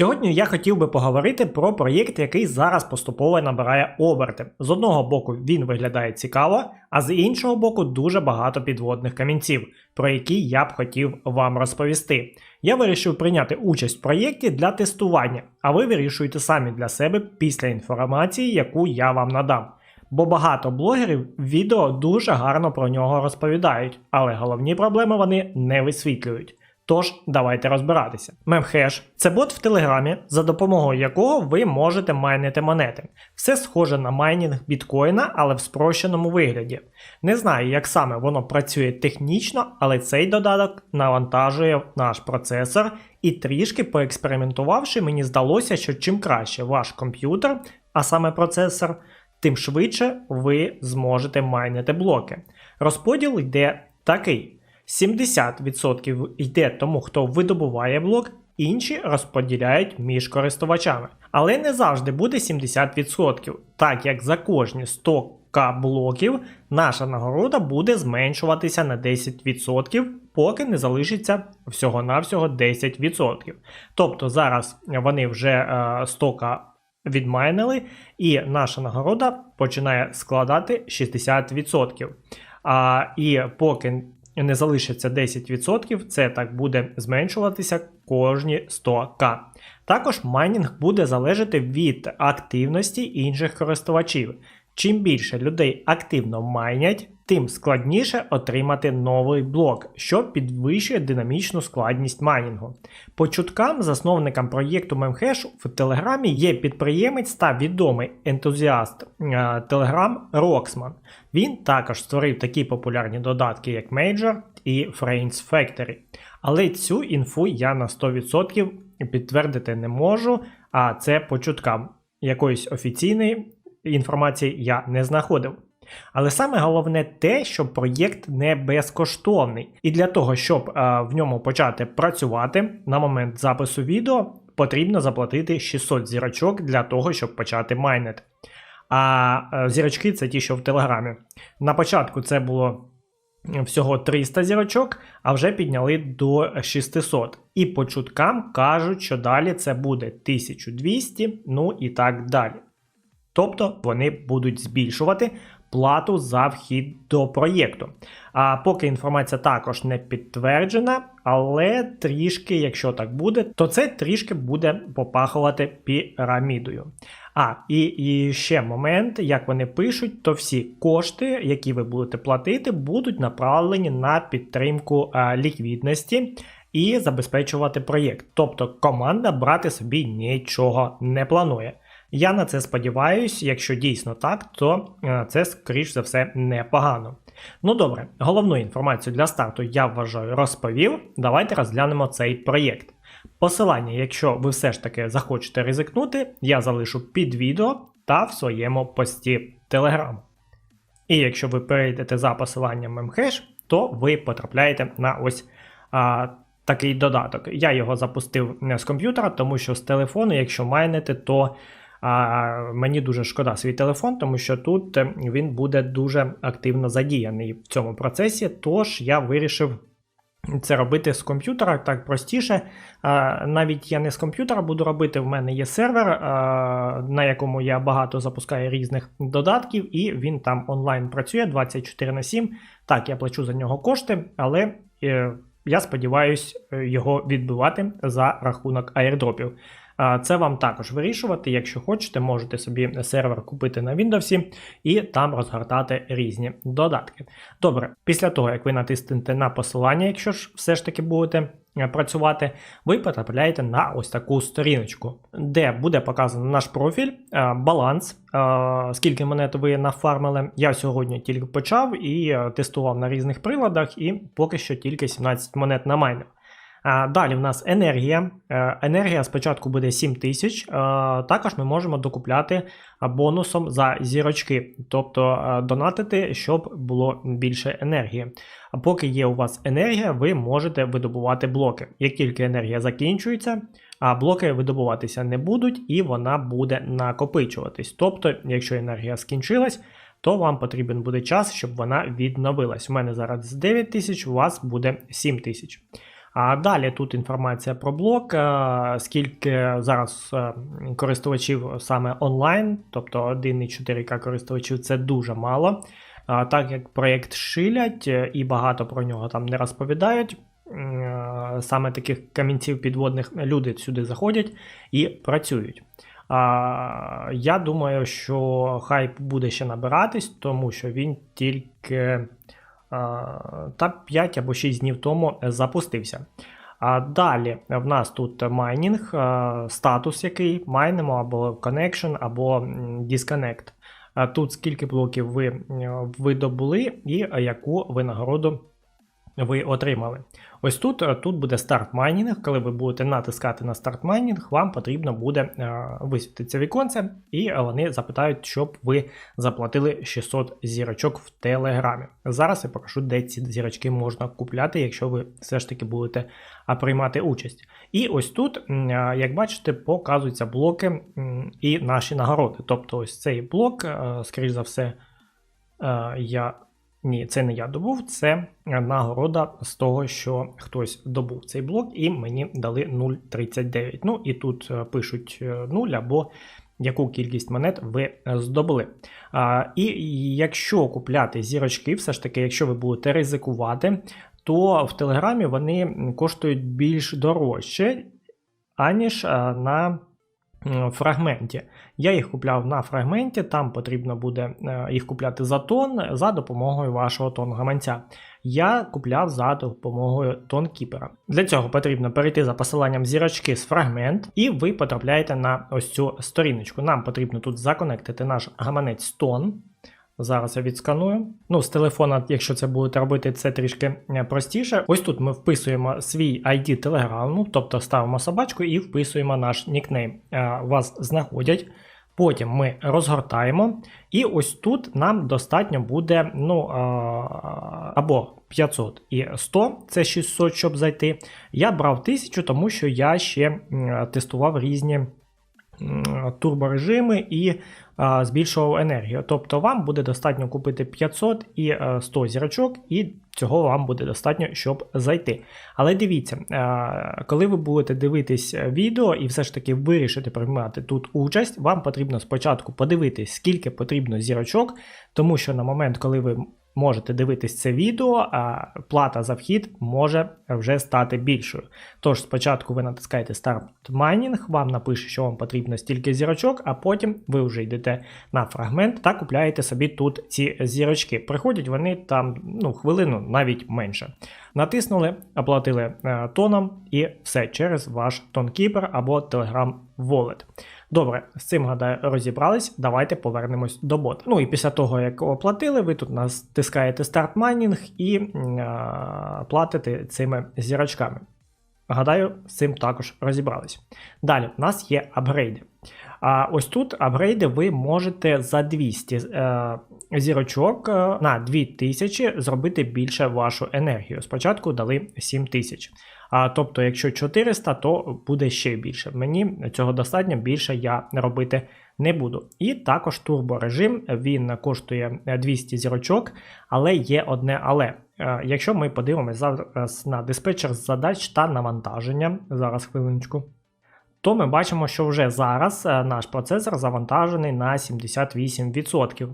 Сьогодні я хотів би поговорити про проєкт, який зараз поступово набирає оберти. З одного боку він виглядає цікаво, а з іншого боку дуже багато підводних камінців, про які я б хотів вам розповісти. Я вирішив прийняти участь в проєкті для тестування, а ви вирішуєте самі для себе після інформації, яку я вам надам. Бо багато блогерів відео дуже гарно про нього розповідають, але головні проблеми вони не висвітлюють. Тож, давайте розбиратися. Мемхеш це бот в Телеграмі, за допомогою якого ви можете майнити монети. Все схоже на майнінг біткоїна, але в спрощеному вигляді. Не знаю, як саме воно працює технічно, але цей додаток навантажує наш процесор, і трішки поекспериментувавши, мені здалося, що чим краще ваш комп'ютер, а саме процесор, тим швидше ви зможете майнити блоки. Розподіл йде такий. 70% йде тому, хто видобуває блок, інші розподіляють між користувачами. Але не завжди буде 70%, так як за кожні 100к блоків наша нагорода буде зменшуватися на 10%, поки не залишиться всього-навсього 10%. Тобто зараз вони вже 100к відмайнили, і наша нагорода починає складати 60%. А, І поки не залишиться 10%, це так буде зменшуватися кожні 100к. Також майнінг буде залежати від активності інших користувачів. Чим більше людей активно майнять, тим складніше отримати новий блок, що підвищує динамічну складність майнінгу. По чуткам, засновникам проєкту Memhash в Телеграмі є підприємець та відомий ентузіаст Телеграм Roxman. Він також створив такі популярні додатки, як Major і Frames Factory. Але цю інфу я на 100% підтвердити не можу, а це по чуткам. Якоїсь офіційної інформації я не знаходив. Але саме головне те, що проєкт не безкоштовний. І для того, щоб а, в ньому почати працювати на момент запису відео, потрібно заплатити 600 зірочок для того, щоб почати майнити. А зірочки це ті, що в Телеграмі. На початку це було всього 300 зірочок, а вже підняли до 600. І по чуткам кажуть, що далі це буде 1200, ну і так далі. Тобто вони будуть збільшувати плату за вхід до проєкту. А поки інформація також не підтверджена, але трішки, якщо так буде, то це трішки буде попахувати пірамідою. А, і, і ще момент, як вони пишуть, то всі кошти, які ви будете платити, будуть направлені на підтримку а, ліквідності. І забезпечувати проєкт. Тобто команда брати собі нічого не планує. Я на це сподіваюся, якщо дійсно так, то е, це, скоріш за все, непогано. Ну добре, головну інформацію для старту я вважаю розповів. Давайте розглянемо цей проєкт. Посилання, якщо ви все ж таки захочете ризикнути, я залишу під відео та в своєму пості Telegram. І якщо ви перейдете за посиланням Memhash, то ви потрапляєте на ось а, такий додаток. Я його запустив не з комп'ютера, тому що з телефону, якщо майнити, то а мені дуже шкода свій телефон, тому що тут е, він буде дуже активно задіяний в цьому процесі. Тож я вирішив. Це робити з комп'ютера так простіше. Навіть я не з комп'ютера буду робити. В мене є сервер, на якому я багато запускаю різних додатків, і він там онлайн працює 24 на 7. Так, я плачу за нього кошти, але е, я сподіваюся е, його відбивати за рахунок аірдропів. Це вам також вирішувати. Якщо хочете, можете собі сервер купити на Windows і там розгортати різні додатки. Добре, після того, як ви натиснете на посилання, якщо ж все ж таки будете е, працювати, ви потрапляєте на ось таку сторіночку, де буде показано наш профіль, е, баланс, е, скільки монет ви нафармили. Я сьогодні тільки почав і тестував на різних приладах, і поки що тільки 17 монет на майнер. Далі в нас енергія. Е, Енергія спочатку буде 7 тисяч. Е, Також ми можемо докупляти бонусом за зірочки, тобто е, донатити, щоб було більше енергії. А поки є у вас енергія, ви можете видобувати блоки. Як тільки енергія закінчується, а блоки видобуватися не будуть, і вона буде накопичуватись. Тобто, якщо енергія скінчилась, то вам потрібен буде час, щоб вона відновилась. У мене зараз 9 тисяч, у вас буде 7 тисяч. А далі тут інформація про блок, е, скільки зараз е, користувачів саме онлайн, тобто 1,4К користувачів це дуже мало. Так як проєкт шилять е, і багато про нього там не розповідають. Саме таких камінців підводних люди сюди заходять і працюють. Я думаю, що хайп буде ще набиратись, тому що він тільки та 5 або 6 днів тому запустився. А далі в нас тут майнінг, статус який майнимо або connection, або disconnect. Тут скільки блоків ви видобули і яку винагороду ви отримали. Ось тут е, тут буде старт майнінг. Коли ви будете натискати на старт майнінг, вам потрібно буде е, висвітитися віконце, і вони запитають, щоб ви заплатили 600 зірочок в Телеграмі. Зараз я покажу, де ці зірочки можна купляти, якщо ви все ж таки будете приймати участь. І ось тут, е, як бачите, показуються блоки і наші нагороди. Тобто, ось цей блок, е, скоріш за все, е, я. Ні, це не я добув, це нагорода з того, що хтось добув цей блок, і мені дали 0,39. Ну і тут е, пишуть е, 0 або яку кількість монет ви е, здобули. А, І якщо купляти зірочки, все ж таки, якщо ви будете ризикувати, то в Телеграмі вони коштують більш дорожче, аніж на фрагменті. Я їх купляв на фрагменті, там потрібно буде е, їх купляти за тон за допомогою вашого тон гаманця. Я купляв за допомогою тонкіпера. Для цього потрібно перейти за посиланням зірочки з фрагмент, і ви потрапляєте на ось цю сторіночку. Нам потрібно тут законектити наш гаманець тон. Зараз я відсканую. Ну, з телефона, якщо це будете робити, це трішки е, простіше. Ось тут ми вписуємо свій ID телеграму, тобто ставимо собачку і вписуємо наш нікнейм. Е, Вас знаходять. Потім ми розгортаємо, і ось тут нам достатньо буде ну, або 500 і 100, це 600, щоб зайти. Я брав 1000, тому що я ще тестував різні турборежими і збільшував енергію. Тобто вам буде достатньо купити 500 і е, 100 зірочок, і цього вам буде достатньо, щоб зайти. Але дивіться, е, коли ви будете дивитись відео і все ж таки вирішите приймати тут участь, вам потрібно спочатку подивитись, скільки потрібно зірочок, тому що на момент, коли ви можете дивитись це відео, а плата за вхід може вже стати більшою. Тож спочатку ви натискаєте Start Mining, вам напише, що вам потрібно стільки зірочок, а потім ви вже йдете на фрагмент та купляєте собі тут ці зірочки. Приходять вони там ну, хвилину, навіть менше. Натиснули, оплатили е, тоном і все через ваш TonKeeper або Telegram Wallet. Добре, з цим гадаю розібрались. Давайте повернемось до бота. Ну і після того, як оплатили, ви тут натискаєте старт майнінг і а, платите цими зірочками. Гадаю, з цим також розібрались. Далі, у нас є апгрейди. А ось тут апгрейди ви можете за 200 е, зірочок е, на 2000 зробити більше вашу енергію. Спочатку дали 7000. А тобто, якщо 400, то буде ще більше. Мені цього достатньо більше я робити не буду. І також турборежим він коштує 200 зірочок, але є одне але. Е, Якщо ми подивимося зараз на диспетчер задач та навантаження, зараз хвилиночку, то ми бачимо, що вже зараз е, наш процесор завантажений на 78%.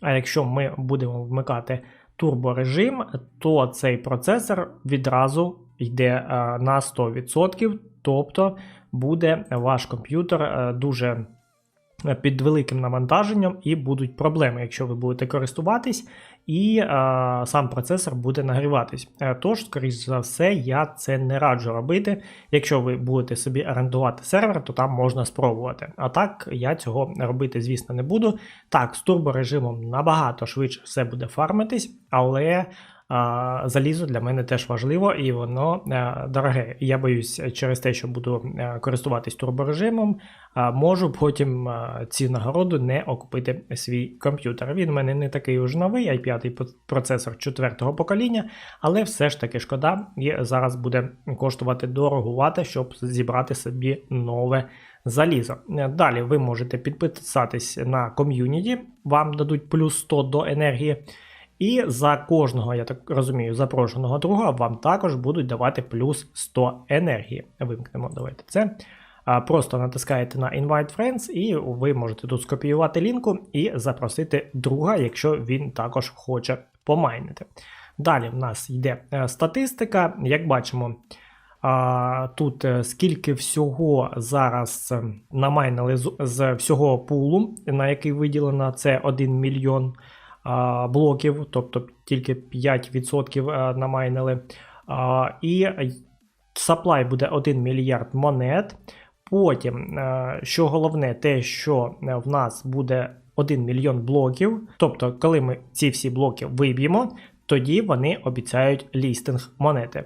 А якщо ми будемо вмикати турборежим, то цей процесор відразу йде е, на 100%, тобто буде ваш комп'ютер е, дуже під великим навантаженням і будуть проблеми, якщо ви будете користуватись, і е, сам процесор буде нагріватись. Е, Тож, скоріш за все, я це не раджу робити. Якщо ви будете собі орендувати сервер, то там можна спробувати. А так я цього робити, звісно, не буду. Так, з турборежимом набагато швидше все буде фармитись, але а, залізо для мене теж важливо і воно е, дороге. Я боюсь, через те, що буду е, користуватись турборежимом, можу потім е, ці нагороду не окупити свій комп'ютер. Він в мене не такий уж новий, i5 процесор 4-го покоління, але все ж таки шкода, і зараз буде коштувати дорогувати, щоб зібрати собі нове залізо. Е, Далі ви можете підписатись на ком'юніті, вам дадуть плюс 100 до енергії. І за кожного, я так розумію, запрошеного друга вам також будуть давати плюс 100 енергії. Вимкнемо, давайте це. Просто натискаєте на Invite Friends, і ви можете тут скопіювати лінку і запросити друга, якщо він також хоче помайнити. Далі в нас йде е, статистика. Як бачимо, тут е, скільки всього зараз е, намайнили з, всього пулу, на який виділено це 1 мільйон блоків, тобто тільки 5% е, намайнили. І саплай буде 1 мільярд монет. Потім, е, що головне, те, що е, в нас буде 1 мільйон блоків. Тобто, коли ми ці всі блоки виб'ємо, тоді вони обіцяють лістинг монети.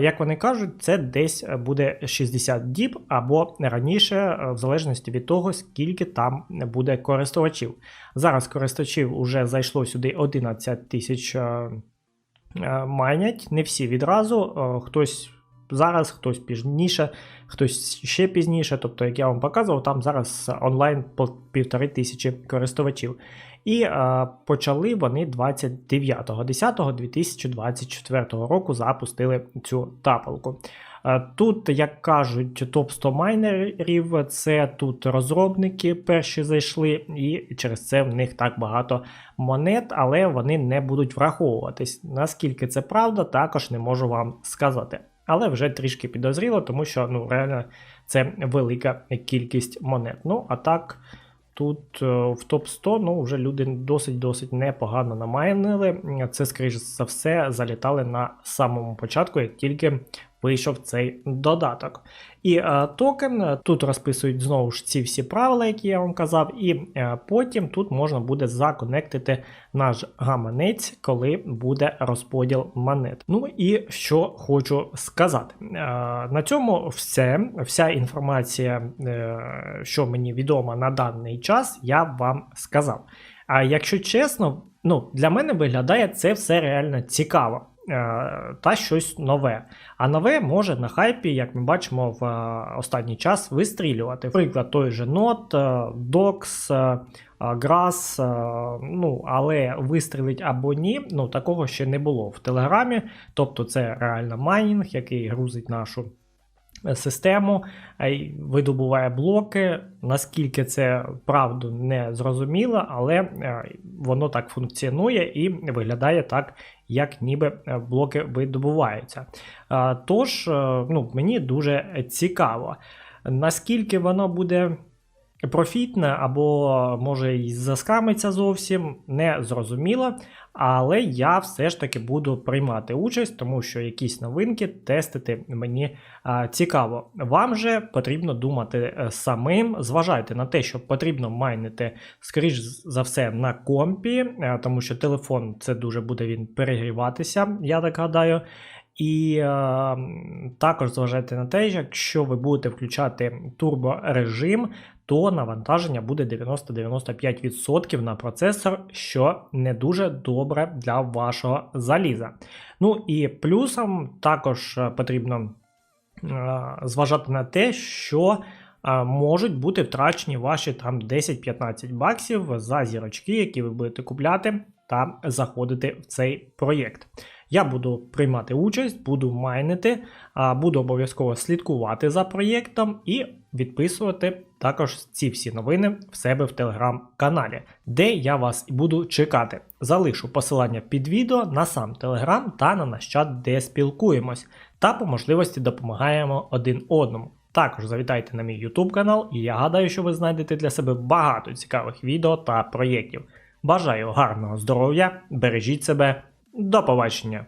Як вони кажуть, це десь буде 60 діб або раніше, е, в залежності від того, скільки там буде користувачів. Зараз користувачів вже зайшло сюди 11 тисяч е, е, майнять, не всі відразу, хтось. Зараз хтось пізніше, хтось ще пізніше. Тобто, як я вам показував, там зараз онлайн по півтори тисячі користувачів. І е, почали вони 29.10.2024 року запустили цю тапалку. Е, Тут, як кажуть, топ 100 майнерів, це тут розробники перші зайшли, і через це в них так багато монет, але вони не будуть враховуватись. Наскільки це правда, також не можу вам сказати. Але вже трішки підозріло, тому що ну, реально це велика кількість монет. Ну, а так, тут е, в топ-100 ну, вже люди досить-досить непогано намайнили. Це, скоріш за все, залітали на самому початку, як тільки вийшов цей додаток. І е, токен е, тут розписують знову ж ці всі правила, які я вам казав, і е, потім тут можна буде законектити наш гаманець, коли буде розподіл монет. Ну і що хочу сказати. Е, на цьому все. Вся інформація, е, що мені відома на даний час, я вам сказав. А якщо чесно, ну для мене виглядає це все реально цікаво. Е, Та щось нове. А нове може на хайпі, як ми бачимо, в е, останній час вистрілювати. Наприклад, той же Нот, Докс, е, Grass, е, ну, але вистрілить або ні, ну такого ще не було в Телеграмі. Тобто це реально майнінг, який грузить нашу систему, видобуває блоки. Наскільки це правду не зрозуміло, але е, воно так функціонує і виглядає так, як ніби е, блоки видобуваються. Е, Тож, ну, мені дуже цікаво, наскільки воно буде. Профітне або може і заскамиться зовсім, не зрозуміло. Але я все ж таки буду приймати участь, тому що якісь новинки тестити мені а, цікаво. Вам же потрібно думати е, самим, зважайте на те, що потрібно майнити, скоріш за все, на компі, е, тому що телефон це дуже буде він перегріватися, я так гадаю. І е, також зважайте на те, якщо ви будете включати турборежим, то навантаження буде 90-95% на процесор, що не дуже добре для вашого заліза. Ну і плюсом також е, потрібно е, зважати на те, що е, можуть бути втрачені ваші там 10-15 баксів за зірочки, які ви будете купляти та заходити в цей проєкт. Я буду приймати участь, буду майнити, буду обов'язково слідкувати за проєктом і відписувати також ці всі новини в себе в телеграм-каналі, де я вас буду чекати. Залишу посилання під відео на сам телеграм та на наш чат, де спілкуємось, та по можливості допомагаємо один одному. Також завітайте на мій YouTube канал, і я гадаю, що ви знайдете для себе багато цікавих відео та проєктів. Бажаю гарного здоров'я, бережіть себе, до побачення!